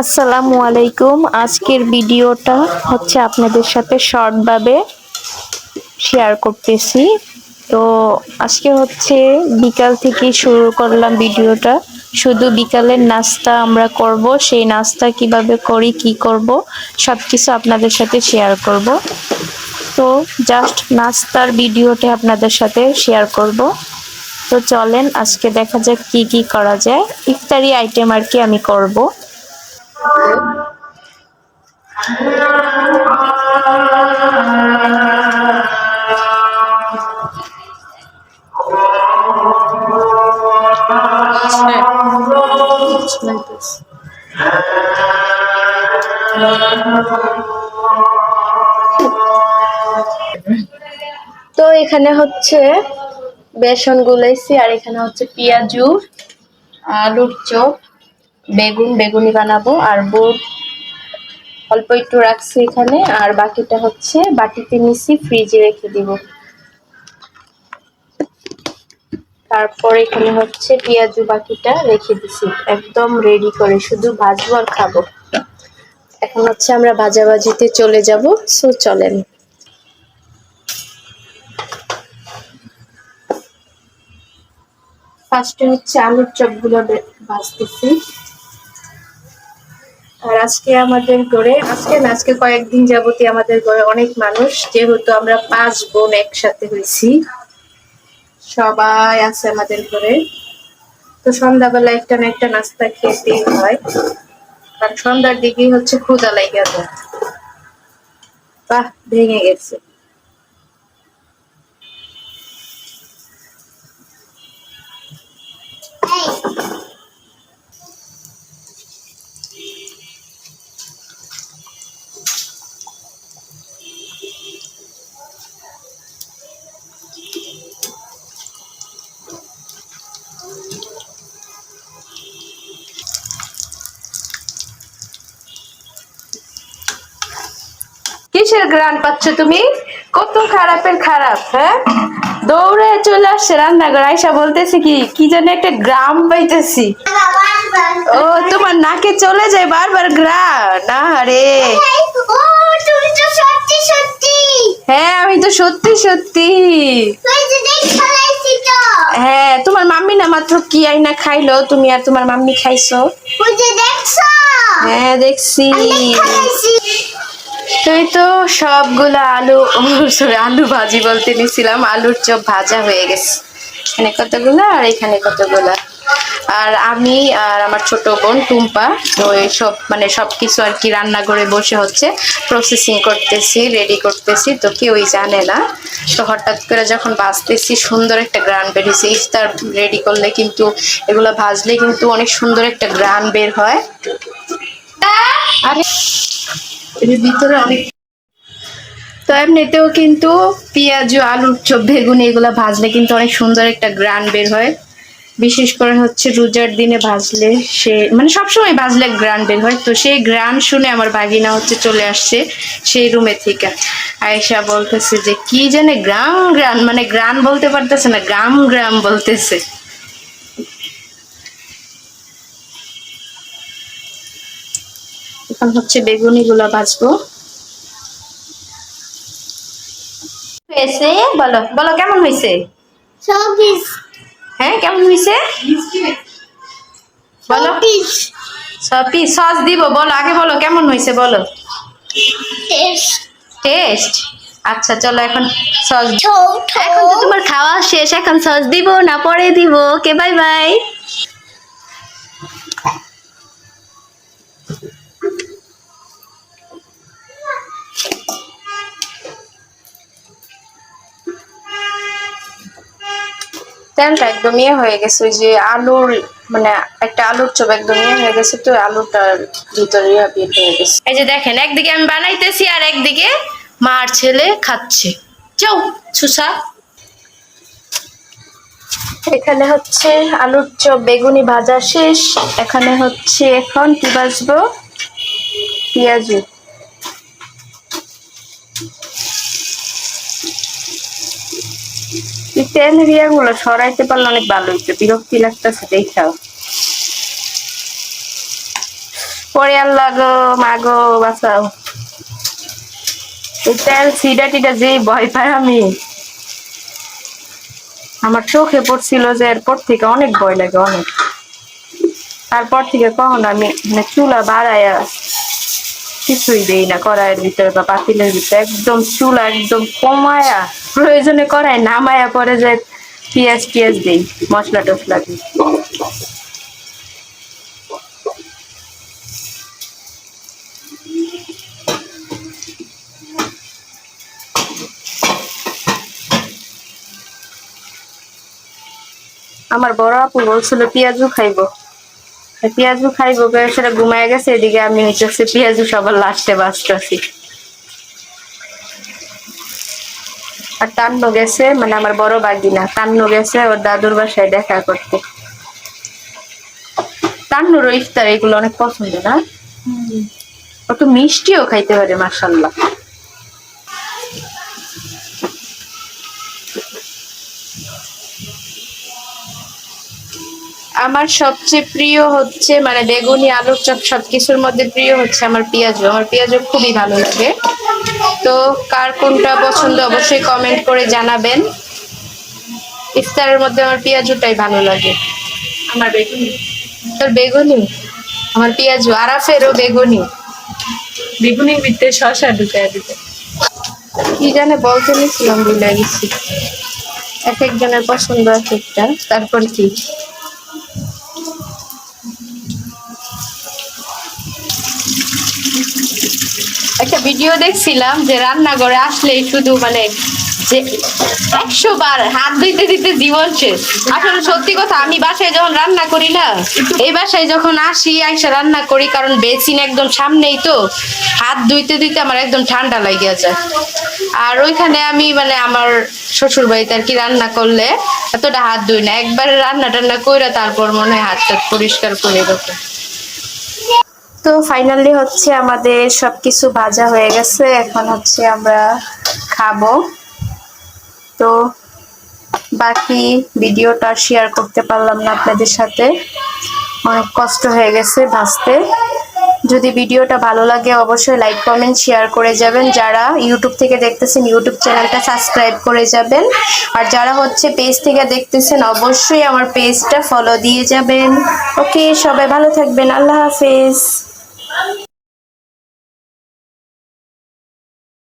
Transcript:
আসসালামু আলাইকুম। আজকের ভিডিওটা হচ্ছে আপনাদের সাথে শর্টভাবে শেয়ার করতেছি। তো আজকে হচ্ছে বিকাল থেকে শুরু করলাম ভিডিওটা। শুধু বিকালের নাস্তা আমরা করব, সেই নাস্তা কীভাবে করি, কি করব সব কিছু আপনাদের সাথে শেয়ার করব। তো জাস্ট নাস্তার ভিডিওটা আপনাদের সাথে শেয়ার করব। তো চলেন, আজকে দেখা যাক কি কি করা যায়। ইফতারি আইটেম আর কি আমি করব। তো এখানে হচ্ছে বেসন গুলাইছি আর এখানে হচ্ছে পেঁয়াজু আলুর চপ। বেগুন, বেগুনি বানাবো, আর বুট অল্প একটু রাখছি এখানে, আর বাকিটা হচ্ছে বাটিতে নিছি ফ্রিজে রেখে দিব। তারপর এখানে হচ্ছে পেঁয়াজু বাকিটা রেখে দিছি, একদম রেডি করে, শুধু ভাজবো আর খাব। এখন হচ্ছে আমরা ভাজাভাজিতে চলে যাব, সো চলেন। ফার্স্টে হচ্ছে আলুর চপগুলো ভাজতেছি। আর আজকে আমাদের ঘরে, আজকে না, আজকে কয়েকদিন যাবতীয় আমাদের ঘরে অনেক মানুষ, যেহেতু আমরা পাঁচ বোন একসাথে হয়েছি। সবাই আছে আমাদের ঘরে। তো সন্ধ্যাবেলা একটা না একটা নাস্তা খেতেই হয়। কারণ সন্ধ্যার দিকেই হচ্ছে ক্ষুদা লাইগা যায়। বাহ, ভেঙে গেছে। কিসের গ্রান পাচ্ছ তুমি? কত খারাপের খারাপ হ্যাঁ? দৌড়ে চলে আসছে রান্নাঘর আইসা বলতেছি কি কি যেন একটা গ্রাম পাইতেছি। ও তোমার নাকে চলে যায় বারবার গ্রাম না রে হ্যাঁ আমি তো সত্যি সত্যি। হ্যাঁ তোমার মাম্মি না মাত্র কি আইনা খাইলো? তুমি আর তোমার মাম্মি খাইছো? হ্যাঁ দেখছি। তুই তো সবগুলো আলু, সরি, আলু ভাজি বলতে নিছিলাম, আলুর চপ ভাজা হয়ে গেছে। এখানে কতগুলা আর এখানে কতগুলা? আর আমি আর আমার ছোট বোন টুম্পা, তো সব মানে সব কিছু আর কি রান্না করে বসে হচ্ছে প্রসেসিং করতেছি রেডি করতেছি, তো কেউই জানে না। তো হঠাৎ করে যখন ভাজতেছি, সুন্দর একটা গ্রান বেরিয়েছে ইফতার রেডি করলে কিন্তু এগুলো ভাজলে কিন্তু অনেক সুন্দর একটা গ্রান বের হয়। আরে এর ভিতরে অনেক তো এমনিতেও কিন্তু পেঁয়াজ আলুর চপ বেগুন এগুলো ভাজলে কিন্তু অনেক সুন্দর একটা গ্রান বের হয়। বিশেষ করে হচ্ছে রোজার দিনে ভাজলে সে মানে সবসময় ভাজলে গ্রান বের হয়। তো সেই গ্রান শুনে আমার বাগিনা হচ্ছে চলে আসছে সেই রুমে থেকে। আয়েশা বলতেছে যে, কি জানে গ্রাম গ্রাম মানে গ্রান বলতে পারতেছে না, গ্রাম গ্রাম বলতেছে। এখন হচ্ছে বেগুনি গুলো ভাজবো। হয়েছে? বলো বলো কেমন হয়েছে? হ্যাঁ কেমন হয়েছে? বলো। সপি সস দিব বলো আগে বলো কেমন হয়েছে বলো। টেস্ট। আচ্ছা চলো এখন সস এখন তো তোমার খাওয়া শেষ এখন সস দিব না পরে দিব। Okay bye bye. তেলটা একদম ইয়ে হয়ে গেছে ওই যে আলুর মানে একটা আলুর চপ একদম ইয়ে হয়ে গেছে তো আলুটার ভিতরে ইয়ে বের হয়ে গেছে। এই যে দেখেন একদিকে আমি বানাইতেছি আর একদিকে মার ছেলে খাচ্ছে। যাও সুসা। এখানে হচ্ছে আলুর চপ বেগুনি ভাজা শেষ। এখানে হচ্ছে এখন কি ভাজবো? পেঁয়াজু। এই তেলগুলো সরাইতে পারলে অনেক ভালো হইতো। বিরক্তি লাগতেছে, দেখাও। পরে আল্লাহ গো, মা গো, বাঁচাও। এই তেল সিডা টিডা যেই ভয় পাই আমি। আমার চোখে পড়ছিল যে এরপর থেকে অনেক ভয় লাগে, অনেক। তারপর থেকে কখন আমি মানে চুলা বাড়াইয়া কিছুই দেই না, কড়াইয়ের ভিতরে বা পাতিলের ভিতরে, একদম চুলা একদম কমায়া, প্রয়োজনে কড়াই নামায়া পরে যে পেঁয়াজ টিয়াজ দেই, মশলা টসলা দিই। আমার বড় আপু বলছিল পেঁয়াজু খাইবো। পেঁয়াজু খাইবো করে সেটা ঘুমায় গেছে, এদিকে আমি হচ্ছে পেঁয়াজু সবার লাস্টে বাঁচতেছি। আর তান্ন গেছে মানে আমার বড় বাগিনা, তান্ন গেছে ওর দাদুর বাসায় দেখা করতে। তান্নুর ইফতার এগুলো অনেক পছন্দ না? ও তো মিষ্টিও খাইতে পারে মার্শাল্লাহ আমার সবচেয়ে প্রিয় হচ্ছে মানে বেগুনি আলুর চপ সবকিছুর মধ্যে প্রিয় হচ্ছে আমার পেঁয়াজু। আমার পেঁয়াজু খুবই ভালো লাগে। তো কার কোনটা পছন্দ অবশ্যই কমেন্ট করে জানাবেন। ইফতারের মধ্যে আমার পেঁয়াজুটাই ভালো লাগে। আমার বেগুনি। তোর বেগুনি? আমার পেঁয়াজু। আরাফেরও বেগুনি। বেগুনির ভিতরে শসা ঢুকায় দিতে। কি জানে বলতে নিছিলাম ভুলে গেছি। এক একজনের পছন্দ এক একটা। তারপর কি? একটা ভিডিও দেখছিলাম যে রান্নাঘরে আসলেই শুধু মানে যে একশো বার হাত ধুইতে দিতে আসলে সত্যি কথা, আমি বাসায় যখন রান্না করি না, এই বাসায় যখন আসি রান্না করি, কারণ বেসিন একদম সামনেই তো, হাত ধুইতে আমার একদম ঠান্ডা আর ওইখানে আমি মানে আমার শ্বশুর বাড়িতে আর কি রান্না করলে এতটা হাত ধুই না। একবার রান্না টান্না কইরা তারপর মনে হয় হাত পরিষ্কার করে এরকম তো ফাইনালি হচ্ছে আমাদের সবকিছু ভাজা হয়ে গেছে, এখন হচ্ছে আমরা খাব। তো বাকি ভিডিওটা শেয়ার করতে পারলাম না আপনাদের সাথে। অনেক কষ্ট হয়ে গেছে ভাজতে। যদি ভিডিওটা ভালো লাগে অবশ্যই লাইক কমেন্ট শেয়ার করে যাবেন। যারা ইউটিউব থেকে দেখতেছেন ইউটিউব চ্যানেলটা সাবস্ক্রাইব করে যাবেন। আর যারা হচ্ছে পেজ থেকে দেখতেছেন, অবশ্যই আমার পেজটা ফলো দিয়ে যাবেন। ওকে সবাই ভালো থাকবেন। আল্লাহ হাফেজ। Amém.